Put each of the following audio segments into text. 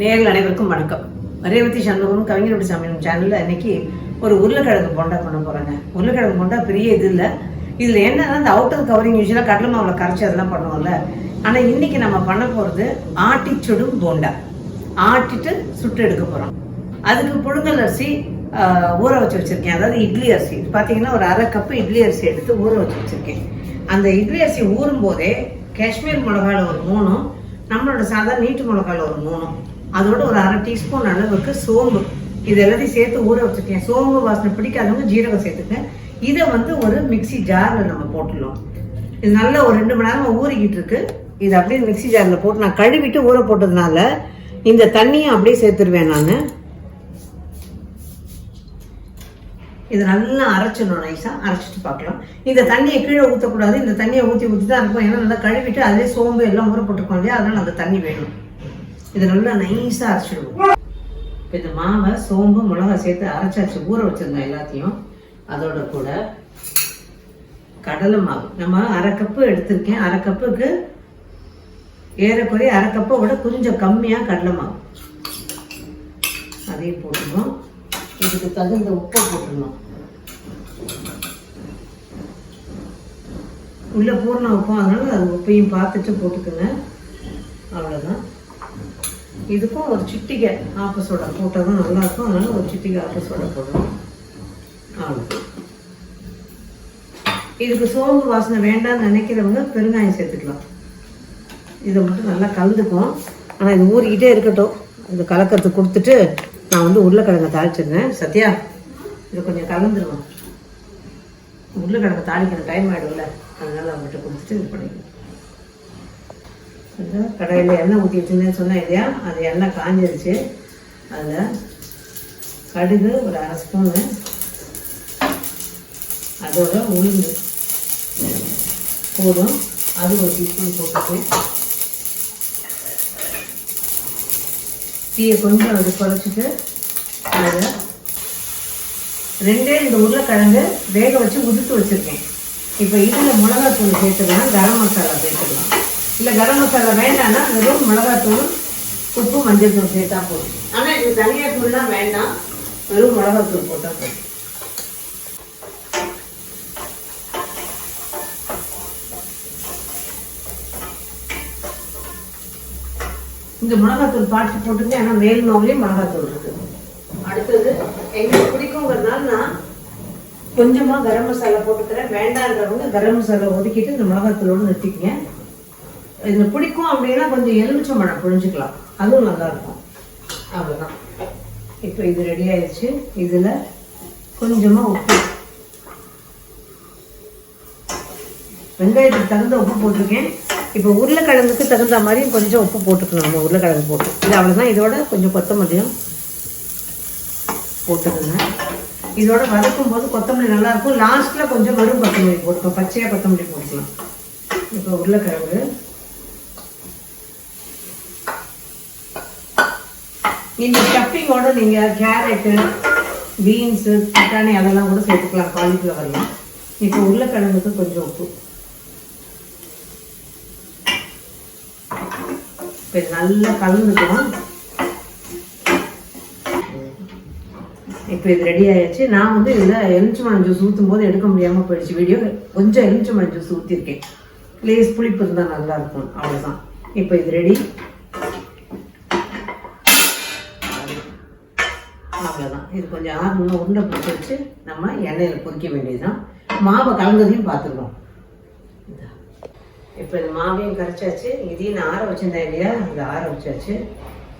நேர்கள் அனைவருக்கும் வணக்கம். ரேவதி சண்முகம் கவிஞருடைய சமையல் சேனலில் இன்னைக்கு ஒரு உருளைக்கிழங்கு போண்டா பண்ண போகிறாங்க உருளைக்கிழங்கு போண்டா பெரிய இது இல்லை. இதில் என்னன்னா இந்த அவுட்டர் கவரிங் யூஸ்வலாக கடலை மாவில் கரைச்சி அதெல்லாம் பண்ணுவோம்ல. ஆனால் இன்னைக்கு நம்ம பண்ண போகிறது ஆட்டி சுடும் போண்டா. ஆட்டிட்டு சுட்டு எடுக்க போகிறோம் அதுக்கு புழுங்கல் அரிசி ஊற வச்சு வச்சிருக்கேன். அதாவது இட்லி அரிசி. பார்த்தீங்கன்னா ஒரு அரை கப்பு இட்லி அரிசி எடுத்து ஊற வச்சு வச்சுருக்கேன். அந்த இட்லி அரிசி ஊறும் போதே காஷ்மீர் மிளகாயில் ஒரு மூணும் நம்மளோட சாதா நீட்டு மிளகாயில் ஒரு மூணும். அதோட ஒரு அரை டீஸ்பூன் அளவுக்கு சோம்பு. இது எல்லாத்தையும் சேர்த்து ஊற வச்சிருக்கேன் சோம்பு வாசனை பிடிக்காதவங்க ஜீரகம் சேர்த்துக்கேன் இதை வந்து ஒரு மிக்ஸி ஜாரில் நம்ம போட்டுடலாம். இது நல்லா ஒரு ரெண்டு மணி நேரம் ஊறிக்கிட்டு இருக்கு. இது அப்படியே மிக்ஸி ஜாரில் போட்டு நான் கழுவிட்டு ஊற போட்டதுனால இந்த தண்ணியும் அப்படியே சேர்த்துருவேன் நான். இது நல்லா அரைச்சிடணும் நைஸாக அரைச்சிட்டு பார்க்கலாம். இந்த தண்ணியை கீழே ஊற்றக்கூடாது இந்த தண்ணியை ஊற்றி ஊற்றி தான் இருக்கும் ஏன்னா நல்லா கழுவிட்டு அதிலே சோம்பு எல்லாம் ஊற போட்டுருக்கோம் இல்லையா? அதனால அந்த தண்ணி வேணும். இது நல்லா நைஸாக அரைச்சிடுவோம். இப்போ இந்த மாவை சோம்பு மிளகாய் சேர்த்து அரைச்சாச்சு ஊற வச்சுருந்தோம் எல்லாத்தையும். அதோட கூட கடலை மாவு. நம்ம அரை கப்பு எடுத்திருக்கேன். அரை கப்புக்கு ஏறக்குறைய அரை கப்பை விட கொஞ்சம் கம்மியாக கடலை மாவு. அதையும் போட்டுருவோம். இதுக்கு தகுந்த உப்பை போட்டுடணும் உள்ள பூர்ணம் வைப்போம் அதனால அது உப்பையும் பார்த்துட்டு போட்டுக்கோங்க. இதுக்கும் ஒரு சிட்டிகை ஆப்போசோடா போட்டால் தான் நல்லா இருக்கும் அதனால ஒரு சிட்டிகை ஆப்போசோடா போடணும். இதுக்கு சோம்பு வாசனை வேண்டாம்னு நினைக்கிறவங்க பெருங்காயம் சேர்த்துக்கலாம். இதை மட்டும் நல்லா கலந்துக்கும் ஆனால் இது ஊறிக்கிட்டே இருக்கட்டும். இது கலக்கிறதுக்கு கொடுத்துட்டு நான் வந்து உருளைக்கிழங்கை தாளிச்சிருந்தேன் சத்யா இதை கொஞ்சம் கலந்துருவோம் உருளைக்கிழங்கு தாளிக்கிற டைம் ஆகிடும்ல அதனால் அவங்ககிட்ட கொடுத்துட்டு இது பண்ணிக்கலாம். கடையில் எண்ணெய் ஊற்றி வச்சுருந்தேன்னு சொன்னேன் இல்லையா? அது எண்ணெய் காஞ்சிருச்சு. அதில் கடுகு ஒரு அரை ஸ்பூனு அதோட உளுந்து போதும். அது ஒரு டீஸ்பூன் போட்டுக்கேன் டீயை கொஞ்சம் அது குறைச்சிட்டு அதில் ரெண்டே ரெண்டு உருளைக்கிழங்கு வேக வச்சு உதுத்து வச்சுருக்கேன். இப்போ இதில் மிளகாத்தூள் சேர்த்துக்கலாம் கரம் மசாலா சேர்த்துக்கலாம். இல்லை கரம் மசாலா வேண்டாம்னா வெறும் மிளகாத்தூள் உப்பு மஞ்சள் தூள் சேர்த்தா போதும். ஆனால் இது தனியாக தூள்லாம் வேண்டாம். வெறும் மிளகாத்தூள் போட்டால் போதும். இந்த மிளகாத்தூள் பாட்டு போட்டுங்க ஏன்னா மேல் மாவுலேயும் மிளகாத்தூள் இருக்கு. அடுத்தது எங்களுக்கு பிடிக்குங்கிறதுனால நான் கொஞ்சமாக கரம் மசாலா போட்டுக்கிறேன். வேண்டான்றவங்க கரம் மசாலா ஒதுக்கிட்டு இந்த மிளகாத்தூளோடு நிறுத்திக்கங்க. இது பிடிக்கும் அப்படின்னா கொஞ்சம் எலுமிச்சம் மழை புழிஞ்சுக்கலாம் அதுவும் நல்லா இருக்கும் அவ்வளோதான் இப்போ இது ரெடி ஆயிடுச்சு. இதில் கொஞ்சமாக உப்பு. வெங்காயத்துக்கு தகுந்த உப்பு போட்டிருக்கேன். இப்போ உருளைக்கிழங்குக்கு தகுந்த மாதிரி கொஞ்சம் உப்பு போட்டுக்கணும் நம்ம உருளைக்கிழங்கு போட்டு. இது அவ்வளோதான் இதோட கொஞ்சம் கொத்தமல்லியும் போட்டுக்கோங்க. இதோட வதக்கும் போது கொத்தமல்லி நல்லாயிருக்கும். லாஸ்ட்டில் கொஞ்சம் வெறும் கொத்தமல்லி போட்டுக்கோம் பச்சையாக கொத்தமல்லி போட்டுக்கலாம். இப்போ உருளைக்கிழங்கு இந்த ஸ்டஃபிங்கோட நீங்கள் கேரட்டு பீன்ஸு பட்டாணி அதெல்லாம் கூட சேர்த்துக்கலாம். காலிஃப்ளவர்லாம் இப்போ உருளைக்கிழங்குக்கு கொஞ்சம் உப்பு. இப்போ நல்லா கலந்துக்கலாம். இப்போ இது ரெடி ஆயிடுச்சு நான் வந்து இதில் எலுமிச்சம்பழம் ஜூஸ் ஊற்றும் போது எடுக்க முடியாமல் போயிடுச்சு. வீடியோ கொஞ்சம் எலுமிச்சம்பழம் ஜூஸ் ஊற்றிருக்கேன் லேஸ் புளிப்பு இருந்தால் நல்லா இருக்கும். அவ்வளோதான் இப்போ இது ரெடி இது கொஞ்சம் ஆறணும் உருண்டை பிடிச்சி வச்சு நம்ம எண்ணெயில் பொரிக்க வேண்டியதுதான். மாவை கலந்ததையும் பார்த்துக்கணும் இப்போ இந்த மாவையும் கரைச்சாச்சு. இதையும் நான் ஆற வச்சுருந்தேன் இல்லையா? இதை ஆற வச்சாச்சு.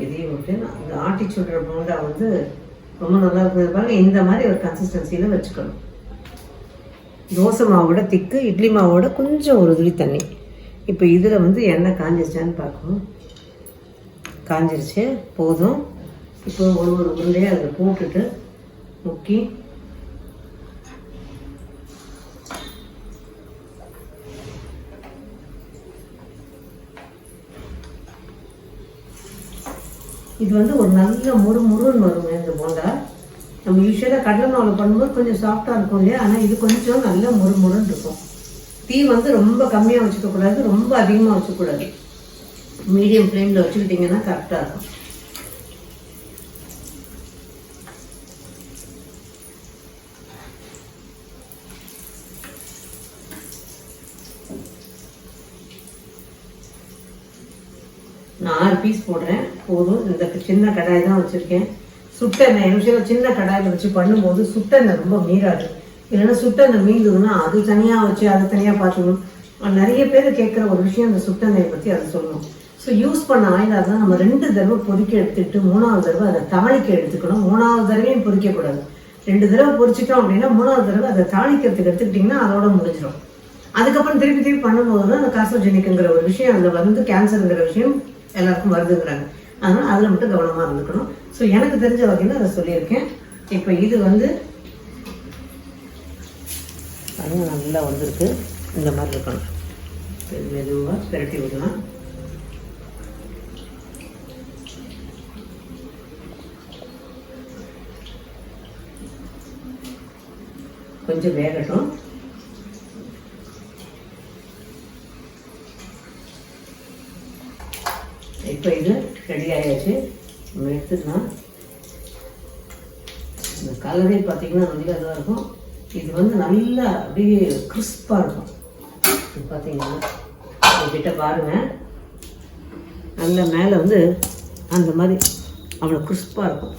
இதையும் விட்டு அந்த இந்த ஆட்டி சுடுற போண்டா வந்து ரொம்ப நல்லா இருக்கிறது பாருங்க இந்த மாதிரி ஒரு கன்சிஸ்டன்சியில் வச்சுக்கணும். தோசை மாவோட திக்கு இட்லி மாவோட கொஞ்சம் ஒரு துளி தண்ணி. இப்போ இதில் வந்து எண்ணெய் காஞ்சிருச்சான்னு பார்க்கணும். காஞ்சிருச்சு. போதும். இப்போ ஒரு ஒரு உருண்டையை அதில் போட்டுட்டு முக்கி இது வந்து ஒரு நல்ல முறு முருன்னு வருங்க இந்த போண்டா. நம்ம யூஸ்வலாக கடலை மாவில் பண்ணும்போது கொஞ்சம் சாஃப்டாக இருக்கும் இல்லையா? ஆனால் இது கொஞ்சம் நல்ல முறு முருன்னு இருக்கும். தீ வந்து ரொம்ப கம்மியாக வச்சுக்கக்கூடாது ரொம்ப அதிகமாக வச்சுக்கூடாது மீடியம் ஃப்ளேமில் வச்சுக்கிட்டிங்கன்னா கரெக்டாக இருக்கும். பீஸ் போடுறேன். போதும். இந்த சின்ன கடாய் தான் வச்சுருக்கேன். சுட்டெண்ணெய் விஷயம் சின்ன கடாயில் வச்சு பண்ணும்போது சுட்டெண்ணெய் ரொம்ப மீறாது. இல்லைன்னா சுட்டெண்ணெய் மீந்ததுன்னா அது தனியாக வச்சு அதை தனியாக பார்த்துக்கணும். நிறைய பேர் கேட்குற ஒரு விஷயம் அந்த சுட்டெண்ணெயை பற்றி அதை சொல்லணும். ஸோ யூஸ் பண்ண ஆயிலாக தான் நம்ம ரெண்டு தடவை பொறிக்க எடுத்துட்டு மூணாவது தடவை அதை தாளிக்க எடுத்துக்கணும். மூணாவது தடவையும் பொறிக்கக்கூடாது. ரெண்டு தடவை பொறிச்சிட்டோம் அப்படின்னா மூணாவது தடவை அதை தாளிக்கிறதுக்கு எடுத்துக்கிட்டிங்கன்னா அதோட முடிஞ்சிடும் அதுக்கப்புறம் திருப்பி திருப்பி பண்ணும்போது தான் அந்த காசோஜெனிக்குங்கிற ஒரு விஷயம் அதில் வந்து கேன்சருங்கிற விஷயம் எல்லாருக்கும் வருதுங்கிறாங்க. அதனால் அதில் மட்டும் கவனமாக இருந்துக்கணும். ஸோ எனக்கு தெரிஞ்ச வகையில் அதை சொல்லியிருக்கேன். இப்போ இது வந்து அதுவும் நல்லா வந்திருக்கு. இந்த மாதிரி இருக்கணும். மெதுவாக பெரட்டி விடலாம். கொஞ்சம் வேகட்டும். இப்போ இது ரெடி ஆயாச்சு நம்ம எடுத்துக்கலாம். இந்த கலரே பார்த்தீங்கன்னா நல்லா இதாக இருக்கும். இது வந்து நல்லா அப்படியே கிறிஸ்பாக இருக்கும். இது பார்த்தீங்கன்னா கிட்ட பாருங்கள் நல்ல மேலே வந்து அந்த மாதிரி அவ்வளோ கிறிஸ்பாக இருக்கும்.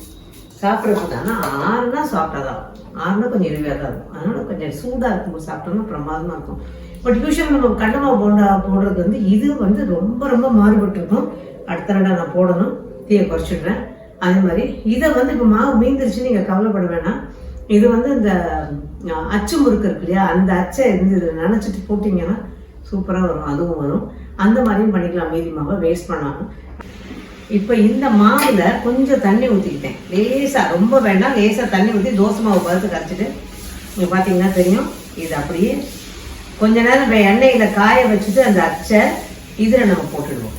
சாப்பிட்றதுக்கு ஆனால் ஆறுனா சாப்பிட்டா தான் ஆறுனா கொஞ்சம் எளிமையாக தான் இருக்கும். அதனால் கொஞ்சம் சூடாக இருக்கும்போது சாப்பிட்டோம்னா பிரமாதமாக இருக்கும். பட் யூஸ்வல் நம்ம கடலை போண்டா போடுறது வந்து இது வந்து ரொம்ப ரொம்ப மாறுபட்டு இருக்கும் அடுத்த ரெண்டாக நான் போடணும் தீயை குறைச்சிடுறேன். அதே மாதிரி இதை வந்து இப்போ மாவு மீந்துருச்சு நீங்கள் கவலைப்பட வேணாம். இது வந்து இந்த அச்சு முறுக்கு இருக்கு இல்லையா? அந்த அச்சை இருந்து இதில் நினச்சிட்டு போட்டிங்கன்னா சூப்பராக வரும் அதுவும் வரும். அந்த மாதிரியும் பண்ணிக்கலாம். மீதி மாவை வேஸ்ட் பண்ணாமல் இப்போ இந்த மாவில் கொஞ்சம் தண்ணி ஊற்றிக்கிட்டேன் லேசாக ரொம்ப வேண்டாம். லேசாக தண்ணி ஊற்றி தோசை மாவு பருத்து கரைச்சிட்டு இங்கே பார்த்தீங்கன்னா தெரியும் இது அப்படியே கொஞ்ச நேரம் வே- எண்ணெயில் காய வச்சுட்டு அந்த அச்சை இதில் நம்ம போட்டுடுவோம்.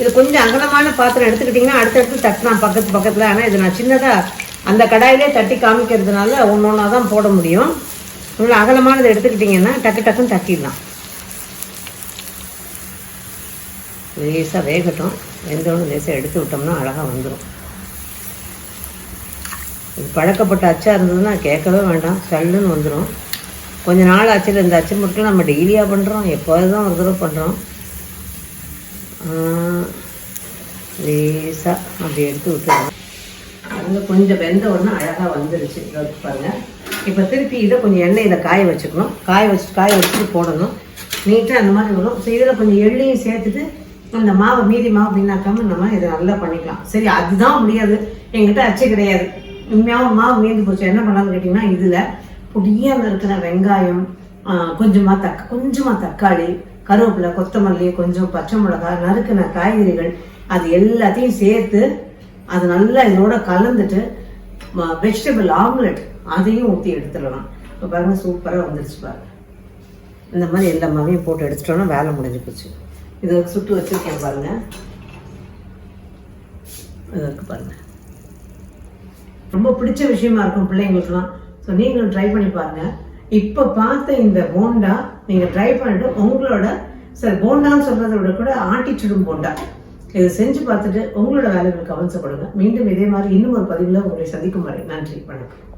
இது கொஞ்சம் அகலமான பாத்திரம் எடுத்துக்கிட்டிங்கன்னா அடுத்தடுத்து தட்டலாம் பக்கத்து பக்கத்தில். ஆனால் இது நான் சின்னதாக அந்த கடாயிலே தட்டி காமிக்கிறதுனால ஒன்று ஒன்றா தான் போட முடியும். இவ்வளோ அகலமானது எடுத்துக்கிட்டிங்கன்னா டக்கு டக்குன்னு தட்டிடலாம். லேசாக வேகட்டும். வெந்தோடனே லேசாக எடுத்து விட்டோம்னா அழகாக வந்துடும் இது பழக்கப்பட்ட அச்சாக இருந்ததுன்னா கேட்கவே வேண்டாம். சல்லுன்னு வந்துடும் கொஞ்ச நாள் ஆச்சுல இந்த அச்சு மட்டும் நம்ம டெய்லியாக பண்ணுறோம் எப்போது தான் ஒரு தடவை பண்ணுறோம் லேசாக அப்படி எடுத்து விட்டுருவோம் அதில் கொஞ்சம் வெந்த உடனே அழகாக வந்துருச்சு. பாருங்க. இப்போ திருப்பி இதை கொஞ்சம் எண்ணெயில் காய வச்சுக்கணும். காய வச்சுட்டு காய வச்சுட்டு போடணும். நீட்டாக அந்த மாதிரி வரும். ஸோ இதில் கொஞ்சம் எள்ளையும் சேர்த்துட்டு அந்த மாவை மீதி மாவு வீணாக்காம நம்ம இதை நல்லா பண்ணிக்கலாம். சரி அதுதான் முடியாது. எங்கிட்ட அச்சு கிடையாது. உண்மையாகவும் மாவு மீந்து போச்சு. என்ன பண்ணலாம்னு கேட்டிங்கன்னா இதில் பொடியாக இருக்கிற வெங்காயம் கொஞ்சமாக கொஞ்சமா தக்க தக்காளி கருவேப்பிலை கொத்தமல்லி கொஞ்சம் பச்சை மிளகாய் நறுக்கின காய்கறிகள் அது எல்லாத்தையும் சேர்த்து அது நல்லா இதோட கலந்துட்டு வெஜிடபிள் ஆம்லெட் அதையும் ஊற்றி எடுத்துடலாம். இப்போ பாருங்க சூப்பராக வந்துருச்சு பாருங்க. இந்த மாதிரி எல்லா மாதிரியும் போட்டு எடுத்துட்டோம்னா வேலை முடிஞ்சு போச்சு. இதை சுட்டு வச்சிருக்கேன் பாருங்க. இதற்கு பாருங்க. ரொம்ப பிடிச்ச விஷயமா இருக்கும் பிள்ளைங்களுக்குலாம் ஸோ நீங்களும் ட்ரை பண்ணி பாருங்க. இப்போ பார்த்த இந்த போண்டா நீங்கள் ட்ரை பண்ணிட்டு உங்களோட சார் போண்டான்னு சொல்றதை விட கூட ஆட்டிச்சுடும் போண்டா. இதை செஞ்சு பார்த்துட்டு உங்களோட வேலைகள் கவனிச்சப்படுங்க மீண்டும் இதே மாதிரி இன்னும் ஒரு பதிவில் உங்களை சந்திக்கும் வரை நன்றி வணக்கம்.